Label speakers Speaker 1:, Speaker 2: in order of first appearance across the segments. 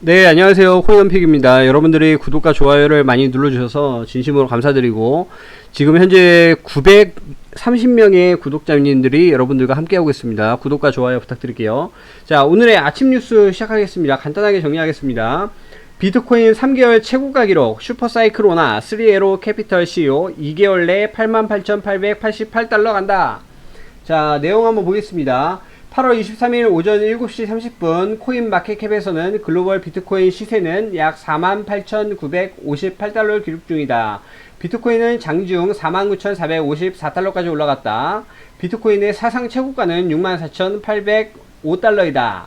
Speaker 1: 네, 안녕하세요. 코인원픽입니다. 여러분들이 구독과 좋아요를 많이 눌러주셔서 진심으로 감사드리고, 지금 현재 930명의 구독자님들이 여러분들과 함께하고 있습니다. 구독과 좋아요 부탁드릴게요. 자, 오늘의 아침 뉴스 시작하겠습니다. 간단하게 정리하겠습니다. 비트코인 3개월 최고가 기록, 슈퍼사이클로나 3에로 캐피털 CEO 2개월 내 88,888달러 간다. 자, 내용 한번 보겠습니다. 8월 23일 오전 7시 30분 코인 마켓캡에서는 글로벌 비트코인 시세는 약 48,958달러를 기록 중이다. 비트코인은 장중 49,454달러까지 올라갔다. 비트코인의 사상 최고가는 64,805달러이다.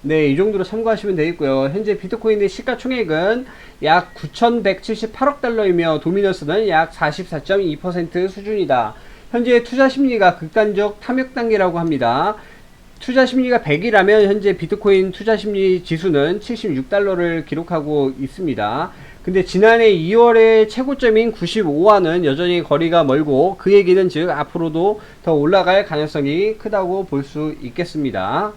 Speaker 1: 네, 이 정도로 참고하시면 되겠고요. 현재 비트코인의 시가총액은 약 9,178억 달러이며 도미너스는 약 44.2% 수준이다. 현재 투자 심리가 극단적 탐욕 단계라고 합니다. 투자 심리가 100이라면 현재 비트코인 투자 심리 지수는 76달러를 기록하고 있습니다. 근데 지난해 2월의 최고점인 95와는 여전히 거리가 멀고 그 얘기는 즉 앞으로도 더 올라갈 가능성이 크다고 볼 수 있겠습니다.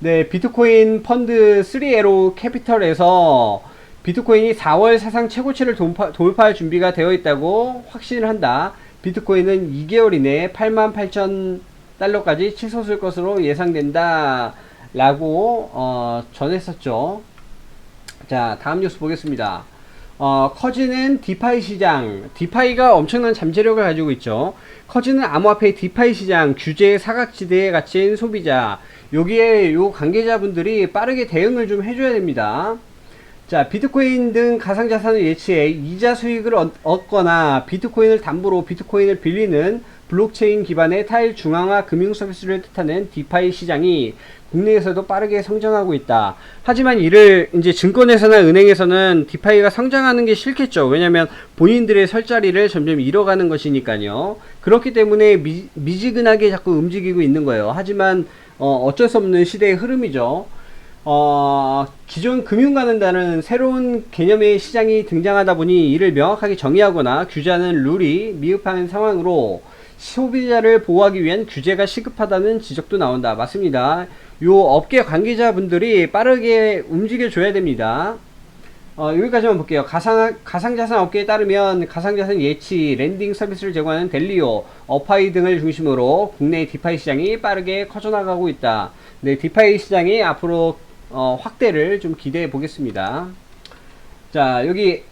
Speaker 1: 네, 비트코인 펀드 3에로 캐피털에서 비트코인이 4월 사상 최고치를 돌파, 돌파할 준비가 되어 있다고 확신을 한다. 비트코인은 2개월 이내에 88,000 달러까지 치솟을 것으로 예상된다. 라고, 어, 전했었죠. 자, 다음 뉴스 보겠습니다. 어, 커지는 디파이 시장. 디파이가 엄청난 잠재력을 가지고 있죠. 커지는 암호화폐 디파이 시장, 규제 사각지대에 갇힌 소비자. 여기에 요 관계자분들이 빠르게 대응을 좀 해줘야 됩니다. 자, 비트코인 등 가상자산을 예치해 이자 수익을 얻, 얻거나 비트코인을 담보로 비트코인을 빌리는 블록체인 기반의 타일 중앙화 금융 서비스를 뜻하는 디파이 시장이 국내에서도 빠르게 성장하고 있다. 하지만 이를 이제 증권회사나 은행에서는 디파이가 성장하는 게 싫겠죠. 왜냐면 본인들의 설 자리를 점점 잃어가는 것이니까요. 그렇기 때문에 미, 미지근하게 자꾸 움직이고 있는 거예요. 하지만 어, 어쩔 수 없는 시대의 흐름이죠. 어, 기존 금융가는다는 새로운 개념의 시장이 등장하다 보니 이를 명확하게 정의하거나 규제하는 룰이 미흡한 상황으로 소비자를 보호하기 위한 규제가 시급하다는 지적도 나온다. 맞습니다. 요 업계 관계자분들이 빠르게 움직여줘야 됩니다. 어, 여기까지만 볼게요. 가상, 가상자산 업계에 따르면 가상자산 예치, 랜딩 서비스를 제공하는 델리오, 어파이 등을 중심으로 국내 디파이 시장이 빠르게 커져나가고 있다. 네, 디파이 시장이 앞으로 어, 확대를 좀 기대해 보겠습니다. 자, 여기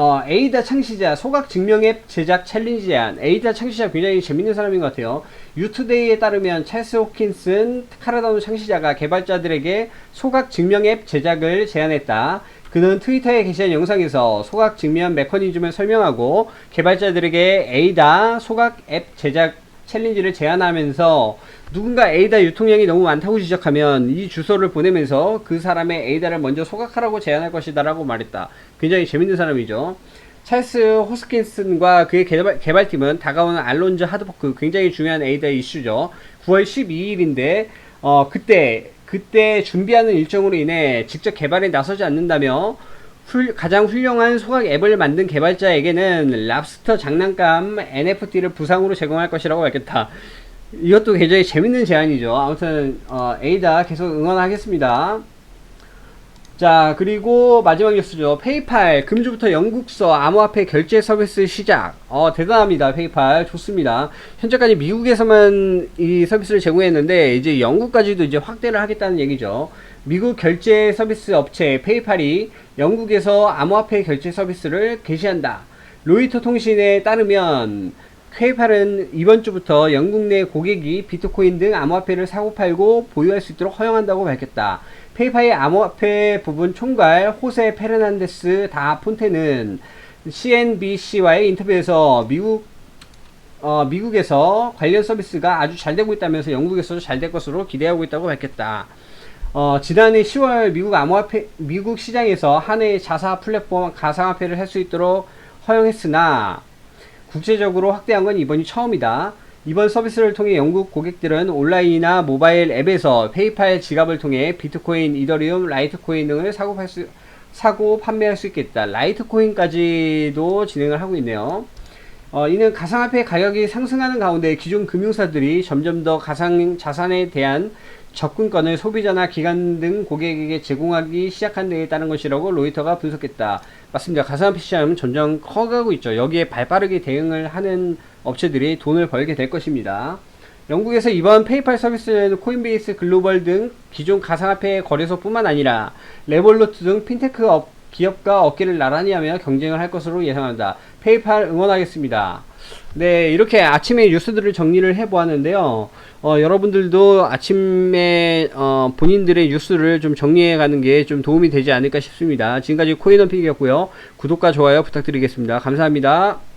Speaker 1: 어, 에이다 창시자 소각 증명 앱 제작 챌린지 제안. 에이다 창시자 굉장히 재밌는 사람인 것 같아요. 유투데이에 따르면 찰스 호킨슨 카라다운 창시자가 개발자들에게 소각 증명 앱 제작을 제안했다. 그는 트위터에 게시한 영상에서 소각 증명 메커니즘을 설명하고 개발자들에게 에이다 소각 앱 제작 챌린지를 제안하면서 누군가 에이다 유통량이 너무 많다고 지적하면 이 주소를 보내면서 그 사람의 에이다를 먼저 소각하라고 제안할 것이다 라고 말했다. 굉장히 재밌는 사람이죠. 찰스 호스킨슨과 그의 개발, 개발팀은 다가오는 알론즈 하드포크 굉장히 중요한 에이다 이슈죠. 9월 12일인데 어, 그때 그때 준비하는 일정으로 인해 직접 개발에 나서지 않는다며 훌, 가장 훌륭한 소각 앱을 만든 개발자에게는 랍스터 장난감 NFT를 부상으로 제공할 것이라고 밝혔다. 이것도 굉장히 재밌는 제안이죠. 아무튼 어, 에이다 계속 응원하겠습니다. 자 그리고 마지막 뉴스죠. 페이팔 금주부터 영국서 암호화폐 결제 서비스 시작. 어 대단합니다. 페이팔 좋습니다. 현재까지 미국에서만 이 서비스를 제공했는데 이제 영국까지도 이제 확대를 하겠다는 얘기죠. 미국 결제 서비스 업체 페이팔이 영국에서 암호화폐 결제 서비스를 개시한다. 로이터 통신에 따르면 페이팔은 이번 주부터 영국 내 고객이 비트코인 등 암호화폐를 사고 팔고 보유할 수 있도록 허용한다고 밝혔다. 페이팔의 암호화폐 부분 총괄 호세 페르난데스 다 폰테는 CNBC와의 인터뷰에서 미국 어, 미국에서 관련 서비스가 아주 잘 되고 있다면서 영국에서도 잘 될 것으로 기대하고 있다고 밝혔다. 어, 지난해 10월 미국 암호화폐 미국 시장에서 한 해의 자사 플랫폼 가상화폐를 할 수 있도록 허용했으나 국제적으로 확대한 건 이번이 처음이다. 이번 서비스를 통해 영국 고객들은 온라인이나 모바일 앱에서 페이팔 지갑을 통해 비트코인, 이더리움, 라이트코인 등을 사고 팔 수, 사고 판매할 수 있겠다. 라이트코인까지도 진행을 하고 있네요. 어, 이는 가상화폐 가격이 상승하는 가운데 기존 금융사들이 점점 더 가상 자산에 대한 접근권을 소비자나 기관 등 고객에게 제공하기 시작한 데에 따른 것이라고 로이터가 분석했다. 맞습니다. 가상화폐 시장은 점점 커가고 있죠. 여기에 발빠르게 대응을 하는 업체들이 돈을 벌게 될 것입니다. 영국에서 이번 페이팔 서비스는 코인베이스 글로벌 등 기존 가상화폐 거래소뿐만 아니라 레볼루트 등 핀테크 업, 기업과 어깨를 나란히 하며 경쟁을 할 것으로 예상한다. 페이팔 응원하겠습니다. 네, 이렇게 아침에 뉴스들을 정리를 해보았는데요. 어, 여러분들도 아침에 어, 본인들의 뉴스를 좀 정리해 가는 게 좀 도움이 되지 않을까 싶습니다. 지금까지 코인원픽이었고요. 구독과 좋아요 부탁드리겠습니다. 감사합니다.